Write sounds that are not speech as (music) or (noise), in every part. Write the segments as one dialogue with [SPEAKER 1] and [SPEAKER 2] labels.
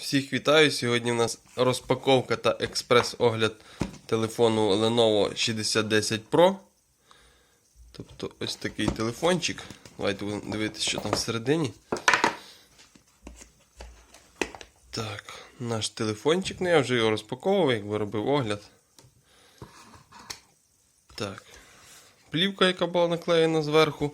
[SPEAKER 1] Всіх вітаю. Сьогодні в нас розпаковка та експрес-огляд телефону Lenovo 6010 Pro. Тобто ось такий телефончик. Давайте будемо дивитися, що там всередині. Так, наш телефончик. Ну я вже його розпаковував, якби робив огляд. Так. Плівка, яка була наклеєна зверху.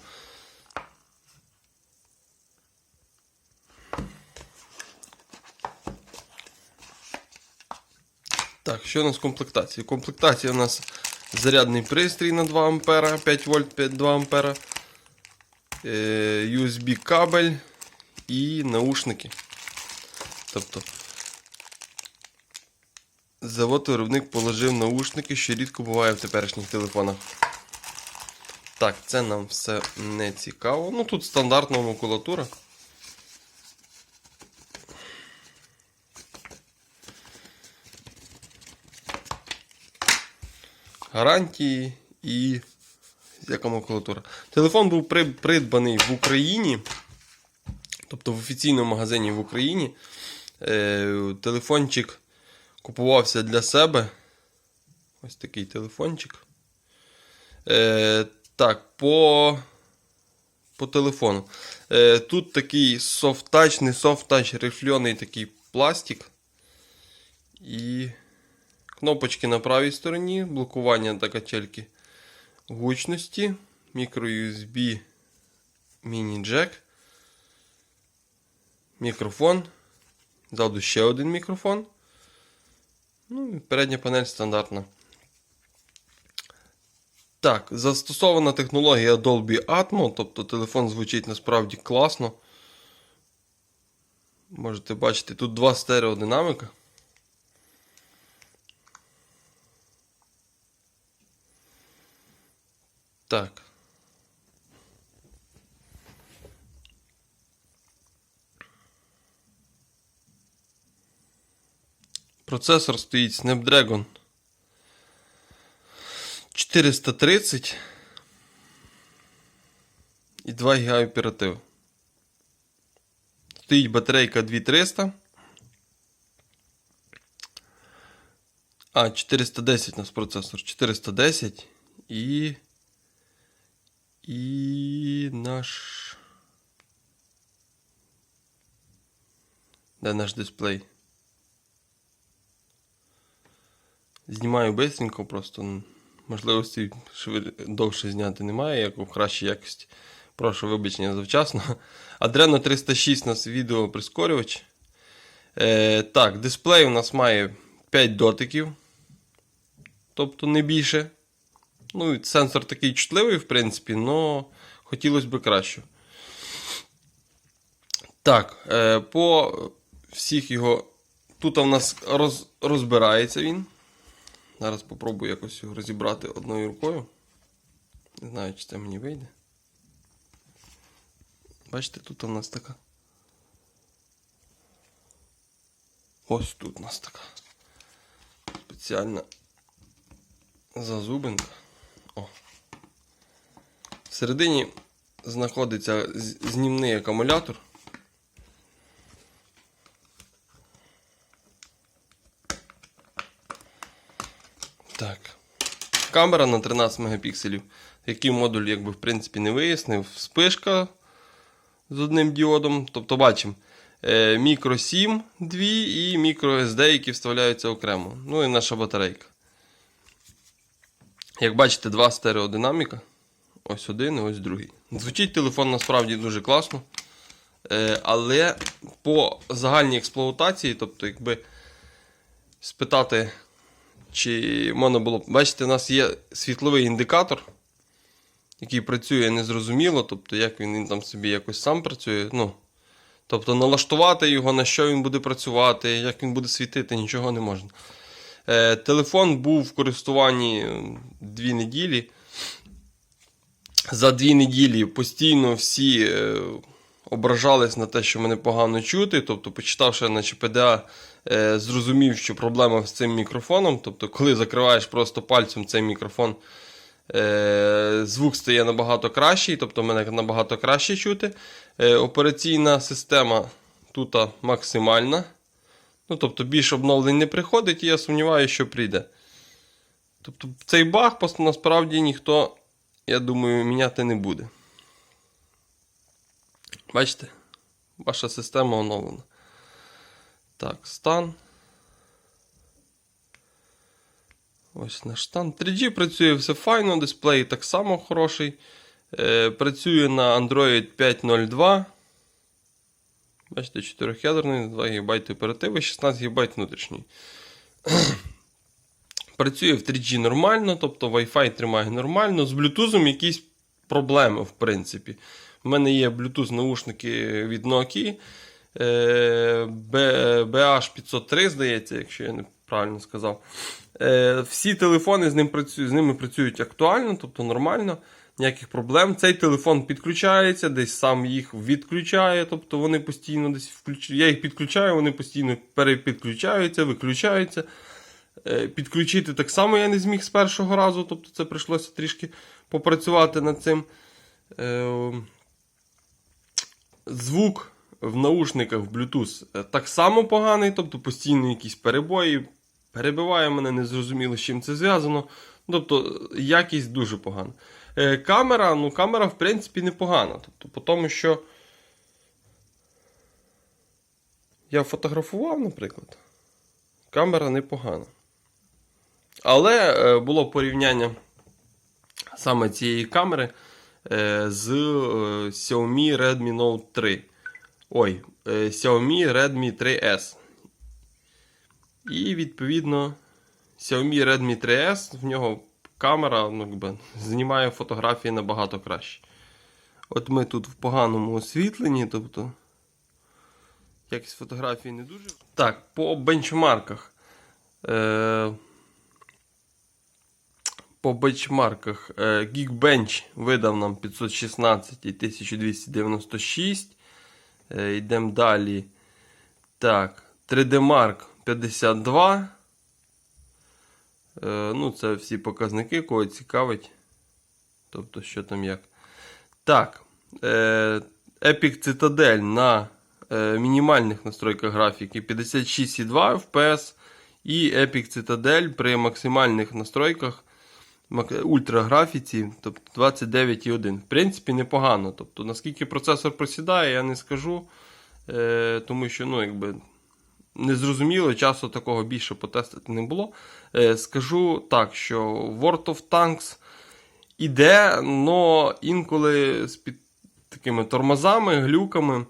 [SPEAKER 1] Так, що у нас в комплектації? В комплектації у нас зарядний пристрій на 2 А, 5 вольт 2 А, USB кабель і наушники. Тобто завод-виробник положив наушники, що рідко буває в теперішніх телефонах. Так, це нам все не цікаво. Ну тут стандартна макулатура. Гарантії і яка макулатура. Телефон був при- придбаний в Україні, тобто в офіційному магазині в Україні. Е, телефончик купувався для себе. Ось такий телефончик. Е, так, по, по телефону. Е, тут такий софт-тач, не софт-тач, рифльоний такий пластик. І Кнопочки на правій стороні, блокування та качельки гучності, мікро-USB міні-джек, мікрофон. Ззаду ще один мікрофон. Ну і передня панель стандартна. Так, застосована технологія Dolby Atmos, тобто телефон звучить насправді класно. Можете бачити, тут два стереодинамика. Так. Процесор стоїть Snapdragon 430 і 2 ГБ оператив. Стоїть батарейка 2300. А, 410 у нас процесор. 410 і і наш. Де наш дисплей? Знімаю бистренько, просто можливості швид... довше зняти немає, як у кращій якості. Прошу вибачення завчасно. Adreno 306 у нас відео прискорювач. Е, так, дисплей у нас має 5 дотиків. Тобто не більше. Ну, сенсор такий чутливий, в принципі, але хотілося б краще. Так, е, по всіх його. Тут у нас роз, розбирається він. Зараз спробую якось його розібрати одною рукою. Не знаю, чи це мені вийде. Бачите, тут у нас така. Ось тут у нас така. Спеціальна зазубинка. О. Всередині знаходиться знімний акумулятор. Так. Камера на 13 мегапікселів. Який модуль, якби, в принципі, не вияснив. Спишка з одним діодом. Тобто бачимо е, мікро 7 дві і мікро SD, які вставляються окремо. Ну і наша батарейка. Як бачите, два стереодинаміка. Ось один і ось другий. Звучить телефон насправді дуже класно. Е, але по загальній експлуатації, тобто, якби спитати, чи можна було. Бачите, у нас є світловий індикатор, який працює незрозуміло, тобто, як він там собі якось сам працює. Ну, тобто налаштувати його, на що він буде працювати, як він буде світити, нічого не можна. Е, телефон був в користуванні дві неділі. За дві неділі постійно всі е, ображались на те, що мене погано чути. Тобто, почитавши на ЧПДА, е, зрозумів, що проблема з цим мікрофоном. Тобто, коли закриваєш просто пальцем цей мікрофон, звук стає набагато кращий, тобто мене набагато краще чути. Операційна система тут максимальна. Ну, тобто, більше обновлень не приходить, і я сумніваюся, що прийде. Тобто, цей баг насправді ніхто, я думаю, міняти не буде. Бачите? Ваша система оновлена. Так, стан. Ось наш стан. 3G працює все файно, дисплей так само хороший. Е, працює на Android 5.02. Бачите, 4-ядерний, 2 ГБ оперативи, 16 ГБ внутрішній. (clears throat) Працює в 3G нормально, тобто Wi-Fi тримає нормально. З Bluetooth якісь проблеми, в принципі. У мене є Bluetooth наушники від Nokia. е, BH503, здається, якщо я неправильно сказав. Е, Всі телефони з, ним працюють, з ними працюють актуально, тобто нормально, ніяких проблем. Цей телефон підключається, десь сам їх відключає, тобто вони постійно десь включають. Я їх підключаю, вони постійно перепідключаються, виключаються. Е, Підключити так само я не зміг з першого разу, тобто це прийшлося трішки попрацювати над цим. Е, Звук в наушниках в Bluetooth е, так само поганий, тобто постійно якісь перебої. Перебиває мене, незрозуміло, з чим це зв'язано. Тобто якість дуже погана. Е, камера, ну, камера, в принципі, непогана. Тобто, по тому, що я фотографував, наприклад, камера непогана. Але е, було порівняння саме цієї камери е, з Xiaomi Redmi Note 3. Ой, Xiaomi Redmi 3S. І відповідно Xiaomi Redmi 3S, в нього камера ну, якби, знімає фотографії набагато краще. От ми тут в поганому освітленні, тобто якість фотографії не дуже. Так, по бенчмарках. Е, по бенчмарках е, Geekbench видав нам 516 і 1296. Е, йдемо далі. Так, 3D Mark 52. Е, ну, це всі показники, кого цікавить. Тобто, що там як. Так. Е, Epic Citadel на е, мінімальних настройках графіки 56,2 FPS. І Epic Citadel при максимальних настройках ультраграфіці, тобто 29,1. В принципі, непогано. Тобто, наскільки процесор просідає, я не скажу. Тому що, ну, якби. Незрозуміло, часу такого більше потестити не було. Е, скажу так, що World of Tanks іде, але інколи з під такими тормозами, глюками.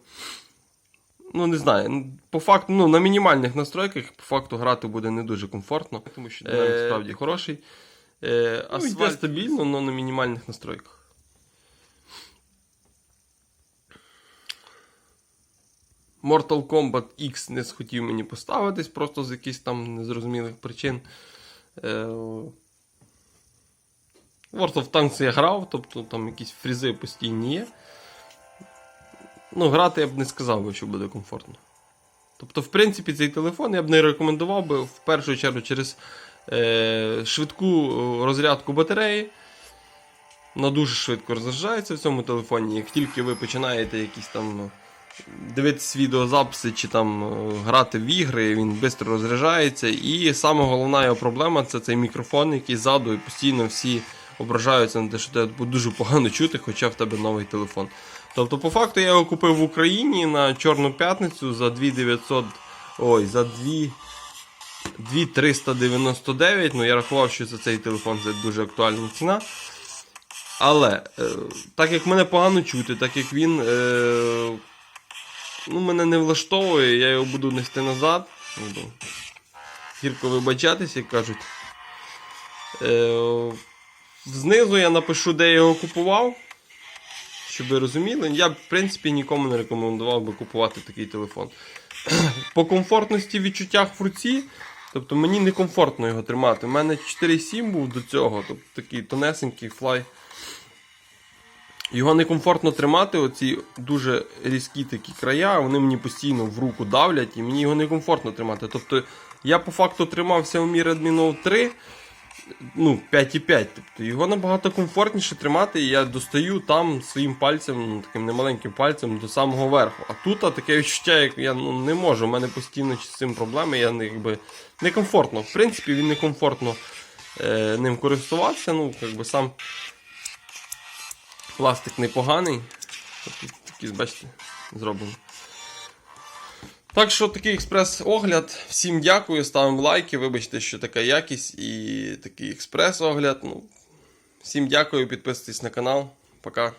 [SPEAKER 1] Ну, не знаю. ну, По факту, ну, на мінімальних настройках, по факту, грати буде не дуже комфортно, тому що динамік
[SPEAKER 2] Е,
[SPEAKER 1] справді хороший. Е,
[SPEAKER 2] ну,
[SPEAKER 1] асфальт
[SPEAKER 2] йде
[SPEAKER 1] стабільно, але на мінімальних настройках. Mortal Kombat X не схотів мені поставитись, просто з якихось там незрозумілих причин. Е, World of Tanks я грав, тобто там якісь фрізи постійні є. Ну, грати я б не сказав би, що буде комфортно. Тобто, в принципі, цей телефон я б не рекомендував би в першу чергу через е, швидку е, розрядку батареї. Вона дуже швидко розряджається в цьому телефоні. Як тільки ви починаєте якісь там дивитися відеозаписи чи там е, грати в ігри, він швидко розряджається. І саме головна його проблема це цей мікрофон, який ззаду, і постійно всі ображаються на те, що тебе дуже погано чути, хоча в тебе новий телефон. Тобто, по факту я його купив в Україні на Чорну п'ятницю за 2900. Ой, за 2. 2399, ну я рахував, що за цей телефон це дуже актуальна ціна. Але, е, так як мене погано чути, так як він е, ну, мене не влаштовує, я його буду нести назад. Буду гірко вибачатись, як кажуть. Е, знизу я напишу, де я його купував. Щоб ви розуміли, я в принципі, нікому не рекомендував би купувати такий телефон. (clears throat) По комфортності відчуттях в руці, тобто мені некомфортно його тримати. У мене 4,7 був до цього, тобто такий тонесенький флай. Його некомфортно тримати, оці дуже різкі такі края, вони мені постійно в руку давлять, і мені його некомфортно тримати. Тобто я по факту тримав Xiaomi Redmi Note 3. ну, 5,5. Тобто його набагато комфортніше тримати, і я достаю там своїм пальцем, ну, таким немаленьким пальцем до самого верху. А тут а, таке відчуття, як я ну, не можу. У мене постійно з цим проблеми, я якби, некомфортно. В принципі, він некомфортно е, ним користуватися. Ну, якби сам пластик непоганий. такий, бачите, зроблені. Так що такий експрес-огляд. Всім дякую, ставимо лайки. Вибачте, що така якість і такий експрес-огляд. Ну, всім дякую, підписуйтесь на канал. Пока.